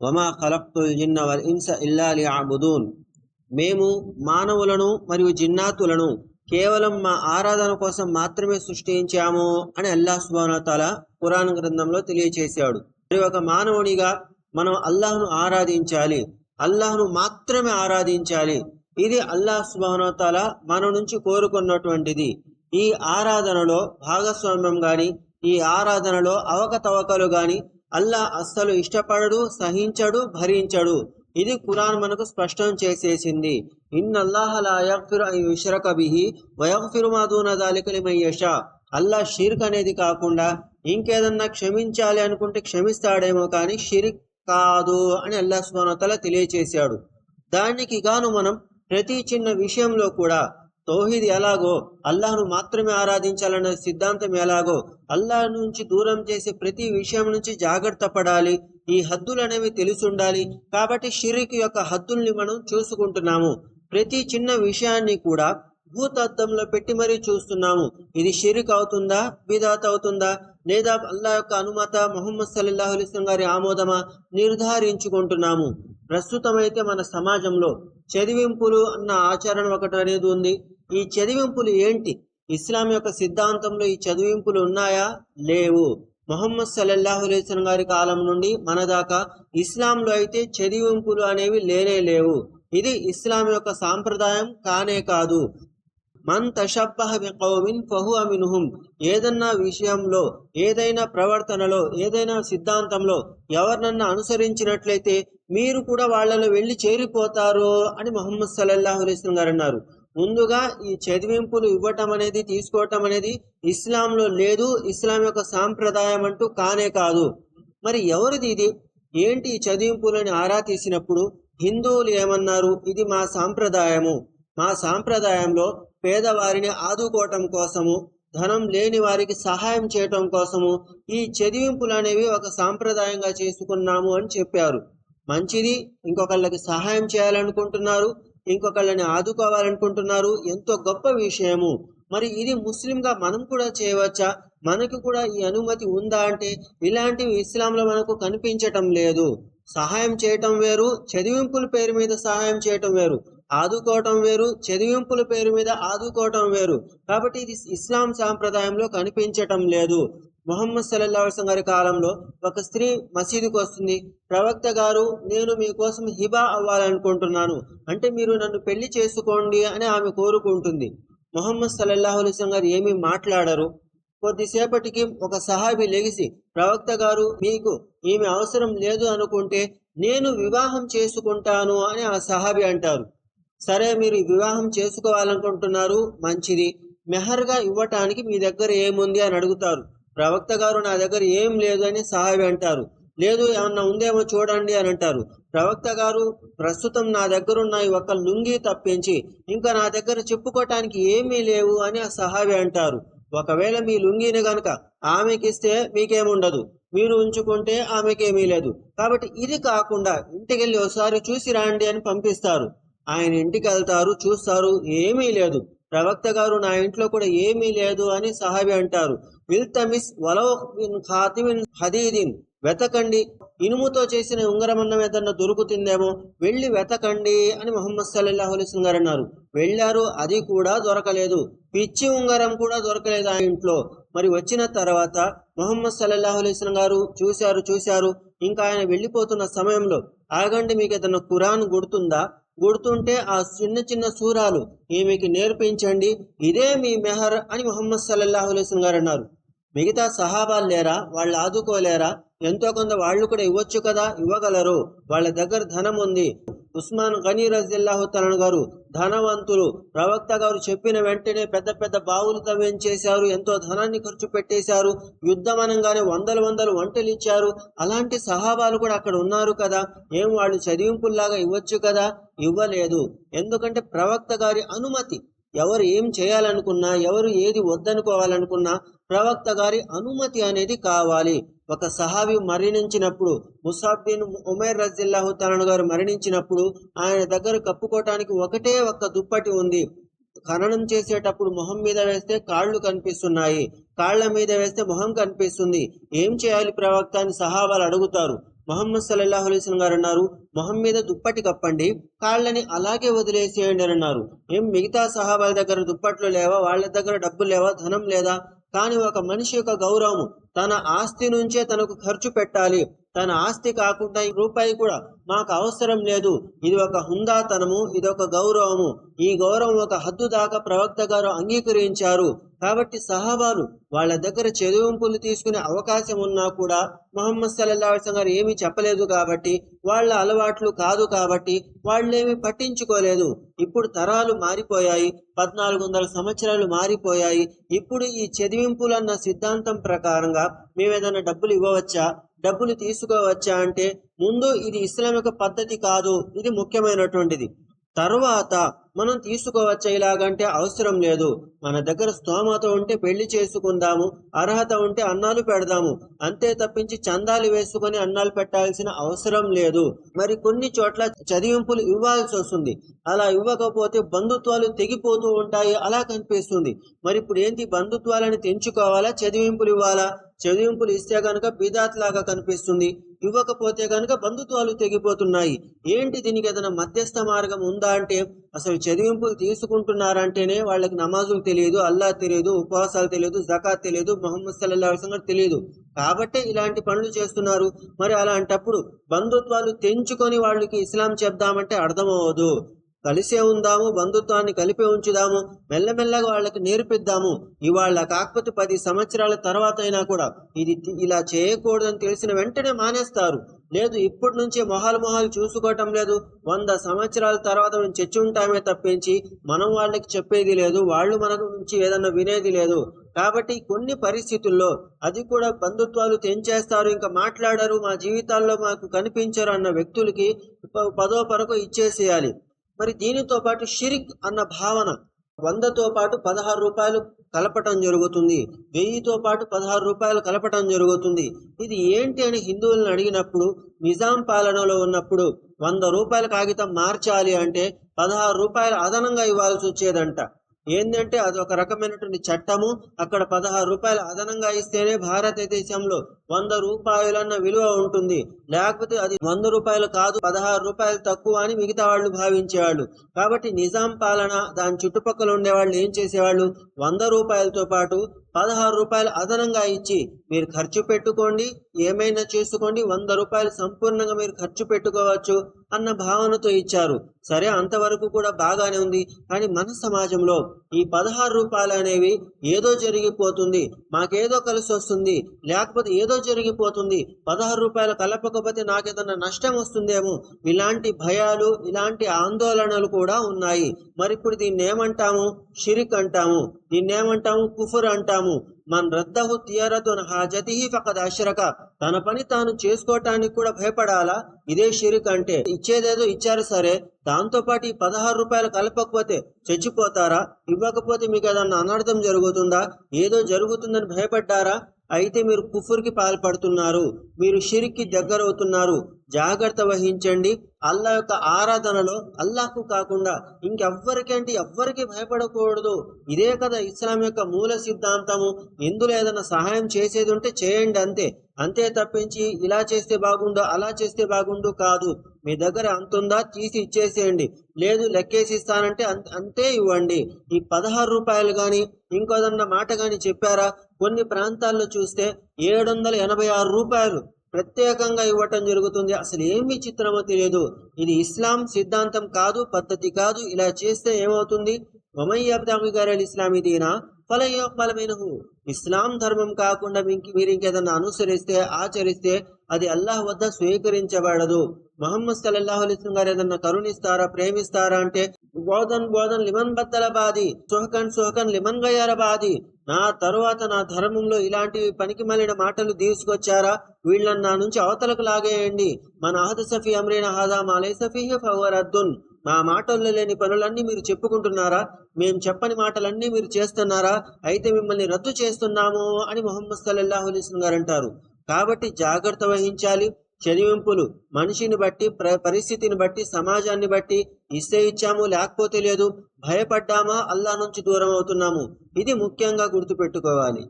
వమా కలప్తుల్ జిన్న వల్ ఇన్స ఇల్లా లియఅబుదూన్ మేము మానవులను మరియు జిన్నాతులను కేవలం మా ఆరాధన కోసం మాత్రమే సృష్టించాము అని అల్లాహ్ సుబానతాల పురాణ గ్రంథంలో తెలియచేశాడు. మరి ఒక మానవునిగా మనం అల్లాహ్ను ఆరాధించాలి అల్లాహ్ను మాత్రమే ఆరాధించాలి ఇది అల్లాహ్ సుబానతాల మన నుంచి కోరుకున్నటువంటిది. ఈ ఆరాధనలో భాగస్వామ్యం గాని ఈ ఆరాధనలో అవకతవకలు గాని అల్లా అస్సలు ఇష్టపడడు సహించడు భరించడు. ఇది కురాన్ మనకు స్పష్టం చేసేసింది. ఇన్నల్లాహ లా అల్లా షిర్క్ అనేది కాకుండా ఇంకేదన్నా క్షమించాలి అనుకుంటే క్షమిస్తాడేమో కానీ షిరిక్ కాదు అని అల్లా సుబ్హానహు తెలియచేశాడు. దానికి గాను మనం ప్రతి చిన్న విషయంలో కూడా తౌహీద్ ఎలాగో అల్లాహ్ను మాత్రమే ఆరాధించాలనే సిద్ధాంతం ఎలాగో అల్లాహ్ నుంచి దూరం చేసే ప్రతి విషయం నుంచి జాగ్రత్త పడాలి. ఈ హద్దులు అనేవి తెలిసుండాలి. కాబట్టి షిరిక్ యొక్క హద్దుల్ని మనం చూసుకుంటున్నాము. ప్రతి చిన్న విషయాన్ని కూడా భూతద్దంలో పెట్టి మరీ చూస్తున్నాము. ఇది షిరిక్ అవుతుందా? బిదాత్ అవుతుందా? లేదా అల్లా యొక్క అనుమత మొహమ్మద్ సల్లాహు అలిస్లం గారి ఆమోదమా? నిర్ధారించుకుంటున్నాము. ప్రస్తుతం అయితే మన సమాజంలో చదివింపులు అన్న ఆచరణ ఒకటి అనేది ఉంది. ఈ చదివింపులు ఏంటి? ఇస్లాం యొక్క సిద్ధాంతంలో ఈ చదివింపులు ఉన్నాయా? లేవు. మొహమ్మద్ సల్లల్లాహు అలైస్లం గారి కాలం నుండి మన దాకా ఇస్లాంలో అయితే చదివింపులు అనేవి లేనే లేవు. ఇది ఇస్లాం యొక్క సాంప్రదాయం కానే కాదు. మన్ తషబ్బహ బికౌమిన్ ఫహు మిన్హుం. ఏదన్నా విషయంలో ఏదైనా ప్రవర్తనలో ఏదైనా సిద్ధాంతంలో ఎవరినన్నా అనుసరించినట్లయితే మీరు కూడా వాళ్ళలో వెళ్ళి చేరిపోతారు అని మొహమ్మద్ సల్లల్లాహు అలైస్లం గారు అన్నారు. ముందుగా ఈ చదివింపులు ఇవ్వటం అనేది తీసుకోవటం అనేది ఇస్లాంలో లేదు. ఇస్లాం యొక్క సాంప్రదాయం అంటూ కానే కాదు. మరి ఎవరిది ఇది? ఏంటి ఈ చదివింపులని ఆరా తీసినప్పుడు? హిందువులు ఏమన్నారు? ఇది మా సాంప్రదాయము. మా సాంప్రదాయంలో పేదవారిని ఆదుకోవటం కోసము ధనం లేని వారికి సహాయం చేయటం కోసము ఈ చదివింపులు అనేవి ఒక సాంప్రదాయంగా చేసుకున్నాము అని చెప్పారు. మంచిది. ఇంకొకళ్ళకి సహాయం చేయాలనుకుంటున్నారు. ఇంకొకళ్ళని ఆదుకోవాలనుకుంటున్నారు. ఎంతో గొప్ప విషయము. మరి ఇది ముస్లింగా మనం కూడా చేయవచ్చా? మనకు కూడా ఈ అనుమతి ఉందా అంటే ఇలాంటివి ఇస్లాంలో మనకు కనిపించటం లేదు. సహాయం చేయటం వేరు చదివింపుల పేరు మీద సహాయం చేయటం వేరు. ఆదుకోవటం వేరు చదివింపుల పేరు మీద ఆదుకోవటం వేరు. కాబట్టి ఇది ఇస్లాం సాంప్రదాయంలో కనిపించటం లేదు. మొహమ్మద్ సల్లల్లా గారి కాలంలో ఒక స్త్రీ మసీదుకు వస్తుంది. ప్రవక్త గారు నేను మీకోసం హిబా అవ్వాలనుకుంటున్నాను. అంటే మీరు నన్ను పెళ్ళి చేసుకోండి అని ఆమె కోరుకుంటుంది. మొహమ్మద్ సల్లల్లాహు అలైస్లం గారు ఏమీ మాట్లాడరు. కొద్దిసేపటికి ఒక సహాబి లెగిసి ప్రవక్త గారు మీకు ఈమె అవసరం లేదు అనుకుంటే నేను వివాహం చేసుకుంటాను అని ఆ సహాబి అంటారు. సరే మీరు వివాహం చేసుకోవాలనుకుంటున్నారు మంచిది. మెహర్గా ఇవ్వటానికి మీ దగ్గర ఏముంది? అని అడుగుతారు. ప్రవక్త గారు నా దగ్గర ఏం లేదు అని సహాబి అంటారు. లేదు ఏమన్నా ఉందేమో చూడండి అని అంటారు. ప్రవక్త గారు ప్రస్తుతం నా దగ్గర ఉన్న ఈ ఒక్క లుంగి తప్పించి ఇంకా నా దగ్గర చెప్పుకోవటానికి ఏమీ లేవు అని ఆ సహాబి అంటారు. ఒకవేళ మీ లుంగిని గనుక ఆమెకిస్తే మీకేముండదు. మీరు ఉంచుకుంటే ఆమెకేమీ లేదు. కాబట్టి ఇది కాకుండా ఇంటికి వెళ్ళి ఒకసారి చూసి రండి అని పంపిస్తారు. ఆయన ఇంటికి వెళ్తారు చూస్తారు ఏమీ లేదు. ప్రవక్త గారు నా ఇంట్లో కూడా ఏమీ లేదు అని సహాబి అంటారు. విల్తమిస్ వలో ఖాతిమిన్ హదీదిన్. వెతకండి. ఇనుముతో చేసిన ఉంగరం అన్నం ఏదన్నా దొరుకుతుందేమో. వెళ్ళి వెతకండి అని మొహమ్మద్ సల్లాహు అలైస్లం గారు అన్నారు. వెళ్ళారు. అది కూడా దొరకలేదు. పిచ్చి ఉంగరం కూడా దొరకలేదు ఆ ఇంట్లో. మరి వచ్చిన తర్వాత మొహమ్మద్ సల్లాహు అలైస్లం గారు చూశారు చూశారు. ఇంకా ఆయన వెళ్ళిపోతున్న సమయంలో ఆగండి మీకు ఏదన్నా ఖురాన్ గుర్తుందా? గుడుతుంటే ఆ చిన్న చిన్న సూరాలు ఈమెకి నేర్పించండి. ఇదే మీ మెహర్ అని మొహమ్మద్ సల్లల్లాహు అలైస్లం గారు అన్నారు. మిగతా సహాబాలు లేరా? వాళ్ళు ఆదుకోలేరా? ఎంతో కొంత వాళ్ళు కూడా ఇవ్వచ్చు కదా? ఇవ్వగలరు. వాళ్ళ దగ్గర ధనం ఉంది. ఉస్మాన్ గనీ రజిల్లాహు తలన్ గారు ధనవంతులు. ప్రవక్త గారు చెప్పిన వెంటనే పెద్ద పెద్ద బావులు తవ్వించేశారు ఎంతో ధనాన్ని ఖర్చు పెట్టేశారు యుద్ధం అనగానే వందల వందలు వంటలు ఇచ్చారు. అలాంటి సహాబాలు కూడా అక్కడ ఉన్నారు కదా ఏం వాళ్ళు చదివింపుల్లాగా ఇవ్వచ్చు కదా? ఇవ్వలేదు. ఎందుకంటే ప్రవక్త గారి అనుమతి. ఎవరు ఏం చేయాలనుకున్నా ఎవరు ఏది వద్దనుకోవాలనుకున్నా ప్రవక్త గారి అనుమతి అనేది కావాలి. ఒక సహాబి మరణించినప్పుడు ముసాబ్ ఉమేర్ రజిల్లాహు తలను గారు మరణించినప్పుడు ఆయన దగ్గర కప్పుకోవటానికి ఒకటే ఒక్క దుప్పటి ఉంది. ఖననం చేసేటప్పుడు మొహం మీద వేస్తే కాళ్ళు కనిపిస్తున్నాయి. కాళ్ళ మీద వేస్తే మొహం కనిపిస్తుంది. ఏం చేయాలి ప్రవక్త అని సహాబాలు అడుగుతారు. మొహమ్మద్ సల్లాహు అలైస్లం గారు అన్నారు మొహం మీద దుప్పటి కప్పండి కాళ్ళని అలాగే వదిలేసేయండి అని అన్నారు. ఏం మిగతా సహాబాల దగ్గర దుప్పట్లు లేవా? వాళ్ళ దగ్గర డబ్బు లేవా? ధనం లేదా? కానీ ఒక మనిషి యొక్క గౌరవము. తన ఆస్తి నుంచే తనకు ఖర్చు పెట్టాలి. తన ఆస్తి కాకుండా రూపాయి కూడా మాకు అవసరం లేదు. ఇది ఒక హుందాతనము ఇది ఒక గౌరవము. ఈ గౌరవం ఒక హద్దు దాకా ప్రవక్త గారు అంగీకరించారు. కాబట్టి సహాబాలు వాళ్ళ దగ్గర చదివింపులు తీసుకునే అవకాశం ఉన్నా కూడా మొహమ్మద్ సల్లల్లా అలిస్లం గారు ఏమీ చెప్పలేదు కాబట్టి వాళ్ళ అలవాట్లు కాదు కాబట్టి వాళ్ళేమి పట్టించుకోలేదు. ఇప్పుడు తరాలు మారిపోయాయి పద్నాలుగు వందల సంవత్సరాలు మారిపోయాయి. ఇప్పుడు ఈ చదివింపులన్న సిద్ధాంతం ప్రకారంగా మేము ఏదైనా డబ్బులు ఇవ్వవచ్చా? డబ్బులు తీసుకోవచ్చా అంటే ముందు ఇది ఇస్లాం యొక్క పద్ధతి కాదు ఇది ముఖ్యమైనటువంటిది. తర్వాత మనం తీసుకోవచ్చా ఇలాగంటే అవసరం లేదు. మన దగ్గర స్తోమత ఉంటే పెళ్ళి చేసుకుందాము అర్హత ఉంటే అన్నాలు పెడదాము. అంతే తప్పించి చందాలు వేసుకొని అన్నాలు పెట్టాల్సిన అవసరం లేదు. మరి కొన్ని చోట్ల చదివింపులు ఇవ్వాల్సి వస్తుంది. అలా ఇవ్వకపోతే బంధుత్వాలు తెగిపోతూ ఉంటాయి. అలా కనిపిస్తుంది. మరి ఇప్పుడు ఏంటి? బంధుత్వాలను తెంచుకోవాలా? చదివింపులు ఇవ్వాలా? చదివింపులు ఇస్తే కనుక బిదాత్ లాగా కనిపిస్తుంది. ఇవ్వకపోతే కనుక బంధుత్వాలు తెగిపోతున్నాయి. ఏంటి దీనికి ఏదైనా మధ్యస్థ మార్గం ఉందా అంటే అసలు చదివింపులు తీసుకుంటున్నారంటేనే వాళ్ళకి నమాజులు తెలియదు అల్లా తెలియదు ఉపవాసాలు తెలియదు జకాత్ తెలియదు మొహమ్మద్ సల్లా సంగతి తెలియదు. కాబట్టే ఇలాంటి పనులు చేస్తున్నారు. మరి అలాంటప్పుడు బంధుత్వాలు తెంచుకొని వాళ్ళకి ఇస్లాం చెప్దామంటే అర్థమవ్వదు. కలిసే ఉందాము బంధుత్వాన్ని కలిపి ఉంచుదాము మెల్లమెల్లగా వాళ్ళకి నేర్పిద్దాము. ఇవాళ కాకపోతే పది సంవత్సరాల తర్వాత అయినా కూడా ఇది ఇలా చేయకూడదని తెలిసిన వెంటనే మానేస్తారు. లేదు ఇప్పటి నుంచే మొహాలు మొహాలు చూసుకోవటం లేదు. వంద సంవత్సరాల తర్వాత మేము చచ్చి ఉంటామే తప్పించి మనం వాళ్ళకి చెప్పేది లేదు వాళ్ళు మన నుంచి ఏదన్నా వినేది లేదు. కాబట్టి కొన్ని పరిస్థితుల్లో అది కూడా బంధుత్వాలు తెంచేస్తారు ఇంకా మాట్లాడరు మా జీవితాల్లో మాకు కనిపించరు అన్న వ్యక్తులకి ప- పదో పరకు ఇచ్చేసేయాలి. మరి దీనితో పాటు షిరిక్ అన్న భావన వందతో పాటు పదహారు రూపాయలు కలపటం జరుగుతుంది. వెయ్యితో పాటు పదహారు రూపాయలు కలపటం జరుగుతుంది. ఇది ఏంటి అని హిందువులను అడిగినప్పుడు నిజాం పాలనలో ఉన్నప్పుడు వంద రూపాయల కాగితం మార్చాలి అంటే పదహారు రూపాయలు అదనంగా ఇవ్వాల్సి వచ్చేదంట. ఏంటంటే అది ఒక రకమైనటువంటి చట్టము. అక్కడ పదహారు రూపాయలు అదనంగా ఇస్తేనే భారతదేశంలో వంద రూపాయలన్న విలువ ఉంటుంది. లేకపోతే అది వంద రూపాయలు కాదు పదహారు రూపాయలు తక్కువ అని మిగతా వాళ్ళు భావించేవాళ్ళు. కాబట్టి నిజాం పాలన దాని చుట్టుపక్కల ఉండేవాళ్ళు ఏం చేసేవాళ్ళు? వంద రూపాయలతో పాటు పదహారు రూపాయలు అదనంగా ఇచ్చి మీరు ఖర్చు పెట్టుకోండి ఏమైనా చేసుకోండి వంద రూపాయలు సంపూర్ణంగా మీరు ఖర్చు పెట్టుకోవచ్చు అన్న భావనతో ఇచ్చారు. సరే అంతవరకు కూడా బాగానే ఉంది. కానీ మన సమాజంలో ఈ పదహారు రూపాయలు అనేవి ఏదో జరిగిపోతుంది మాకేదో కలిసి వస్తుంది లేకపోతే ఏదో జరిగిపోతుంది పదహారు రూపాయలు కలపకపోతే నాకేదన్నా నష్టం వస్తుందేమో? ఇలాంటి భయాలు ఇలాంటి ఆందోళనలు కూడా ఉన్నాయి. మరి ఇప్పుడు దీన్ని ఏమంటాము? షిరిక్ అంటాము. దీన్ని ఏమంటాము? కుఫర్ అంటాము. మన రద్దహు తియరతున్ హాజతి ఫకద్ అష్రక. తన పని తాను చేసుకోవటానికి కూడా భయపడాలా? ఇదే షిరిక్ అంటే. ఇచ్చేదేదో ఇచ్చారు సరే. దాంతోపాటు ఈ పదహారు రూపాయలు కలపకపోతే చచ్చిపోతారా? ఇవ్వకపోతే మీకు ఏదన్నా అనర్థం జరుగుతుందా? ఏదో జరుగుతుందని భయపడ్డారా? అయితే మీరు కుఫుర్కి పాల్పడుతున్నారు మీరు షిరికి దగ్గరవుతున్నారు. జాగ్రత్త వహించండి. అల్లా యొక్క ఆరాధనలో అల్లాకు కాకుండా ఇంకెవ్వరికంటే ఎవ్వరికి భయపడకూడదు. ఇదే కదా ఇస్లాం యొక్క మూల సిద్ధాంతము. ఇందులో ఏదైనా సహాయం చేసేది ఉంటే చేయండి అంతే. అంతే తప్పించి ఇలా చేస్తే బాగుండు అలా చేస్తే బాగుండు కాదు. మీ దగ్గర అంతుందా తీసి ఇచ్చేసేయండి. లేదు లెక్కేసి ఇస్తానంటే అంతే ఇవ్వండి. ఈ పదహారు రూపాయలు కానీ ఇంకోదన్న మాట కానీ చెప్పారా? కొన్ని ప్రాంతాల్లో చూస్తే ఏడు వందల ఎనభై ఆరు రూపాయలు. ప్రత్యేకంగా ఇవ్వటం జరుగుతుంది. అసలు ఏం చిత్రమో తెలియదు. ఇది ఇస్లాం సిద్ధాంతం కాదు పద్ధతి కాదు. ఇలా చేస్తే ఏమవుతుంది? వమయ్యబ్దామి గారు ఇస్లామీ దీనా? ఫలయోక్మలమైనహు ఇస్లాం ధర్మం కాకుండా మీకు మీరు ఇంకేదన్నా అనుసరిస్తే ఆచరిస్తే అది అల్లాహ్ వద్ద స్వీకరించబడదు. మహమ్మద్ సల్లల్లాహు అలైస్లం గారు ఏదన్నా కరుణిస్తారా ప్రేమిస్తారా అంటే బోధన్ బోధన్ లిమన్ బద్దల బాది సుహకన్ సుహకన్ లిమన్ గయ్యార బాది. నా తరువాత నా ధర్మంలో ఇలాంటి పనికి మళ్ళిన మాటలు తీసుకొచ్చారా? వీళ్ళని నా నుంచి అవతలకు లాగేయండి. మన అహద సఫీ అమ్రీన హాదా మాలై సఫీ ఫవరద్దున్ మా మాటల్లో లేని పనులన్నీ మీరు చెప్పుకుంటున్నారా? మేము చెప్పని మాటలన్నీ మీరు చేస్తున్నారా? అయితే మిమ్మల్ని రద్దు చేస్తున్నాము అని మొహమ్మద్ సల్లల్లాహు అలీస్ గారు అంటారు. కాబట్టి జాగ్రత్త వహించాలి. చదివింపులు మనిషిని బట్టి ప్ర పరిస్థితిని బట్టి సమాజాన్ని బట్టి ఇస్తే ఇచ్చాము లేకపోతే లేదు భయపడ్డామా అల్లా నుంచి దూరం అవుతున్నాము. ఇది ముఖ్యంగా గుర్తుపెట్టుకోవాలి.